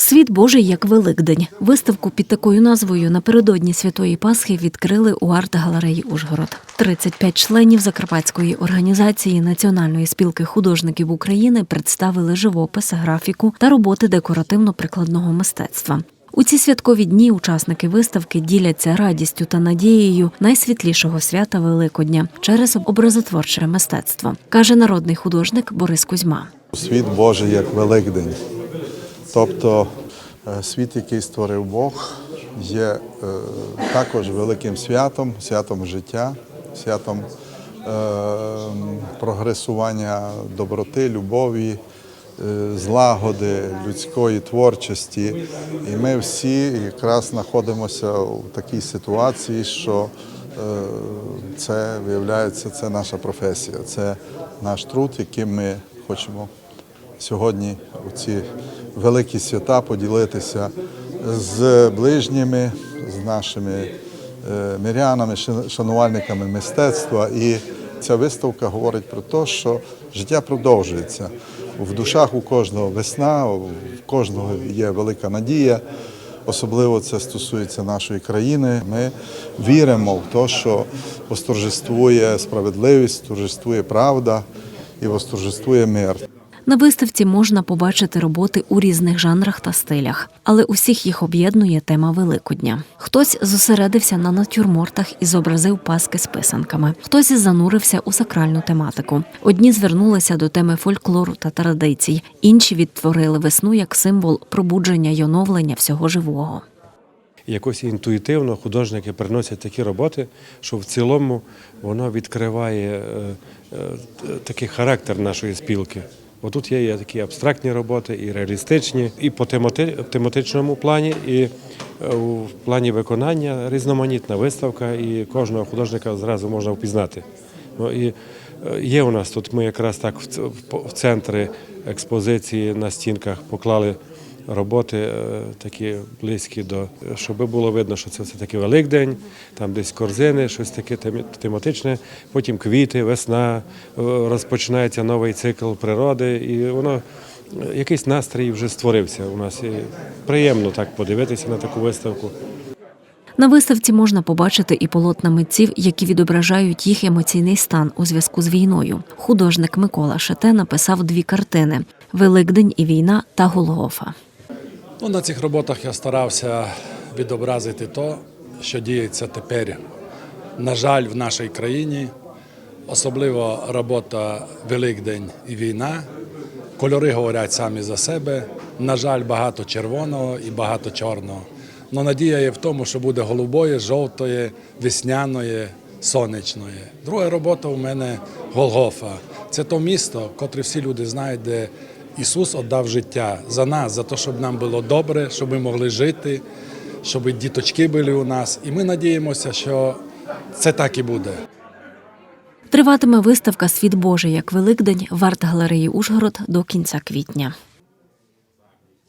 Світ Божий як Великдень. Виставку під такою назвою напередодні Святої Пасхи відкрили у арт-галереї Ужгород. 35 членів Закарпатської організації Національної спілки художників України представили живопис, графіку та роботи декоративно-прикладного мистецтва. У ці святкові дні учасники виставки діляться радістю та надією найсвітлішого свята Великодня через образотворче мистецтво, каже народний художник Борис Кузьма. Світ Божий як Великдень. Тобто е, світ, який створив Бог, є е, також великим святом, святом життя, святом е, прогресування доброти, любові, злагоди, людської творчості. І ми всі якраз знаходимося в такій ситуації, що це виявляється, це наша професія, це наш труд, яким ми хочемо сьогодні у ці великі свята поділитися з ближніми, з нашими е, мирянами, шанувальниками мистецтва. І ця виставка говорить про те, що життя продовжується. В душах у кожного весна, у кожного є велика надія. Особливо це стосується нашої країни. Ми віримо в те, що восторжествує справедливість, торжествує правда і восторжествує мир. На виставці можна побачити роботи у різних жанрах та стилях, але усіх їх об'єднує тема Великодня. Хтось зосередився на натюрмортах і зобразив паски з писанками, хтось занурився у сакральну тематику. Одні звернулися до теми фольклору та традицій, інші відтворили весну як символ пробудження й оновлення всього живого. Якось інтуїтивно художники приносять такі роботи, що в цілому воно відкриває е, е, такий характер нашої спілки. Бо тут є, такі абстрактні роботи, і реалістичні, і по тематичному плані, і е, в плані виконання різноманітна виставка, і кожного художника зразу можна впізнати. Ну, і е, є у нас тут, ми якраз так в центри експозиції на стінках поклали роботи е, такі близькі до, щоб було видно, що це все таки Великдень, там десь корзини, щось таке тематичне, потім квіти, весна, е, розпочинається новий цикл природи, і воно е, якийсь настрій вже створився у нас. І приємно так подивитися на таку виставку. На виставці можна побачити і полотна митців, які відображають їх емоційний стан у зв'язку з війною. Художник Микола Шете написав дві картини: Великдень і війна та Голгофа. Ну, на цих роботах я старався відобразити те, що діється тепер, на жаль, в нашій країні. Особливо робота Великдень і війна. Кольори говорять самі за себе. На жаль, багато червоного і багато чорного. Но надія є в тому, що буде голубої, жовтої, весняної, сонячної. Друга робота у мене Голгофа. Це то місто, котре всі люди знають, де Ісус віддав життя за нас, за те, щоб нам було добре, щоб ми могли жити, щоб діточки були у нас. І ми надіємося, що це так і буде. Триватиме виставка Світ Божий як Великдень в арт-галереї Ужгород до кінця квітня.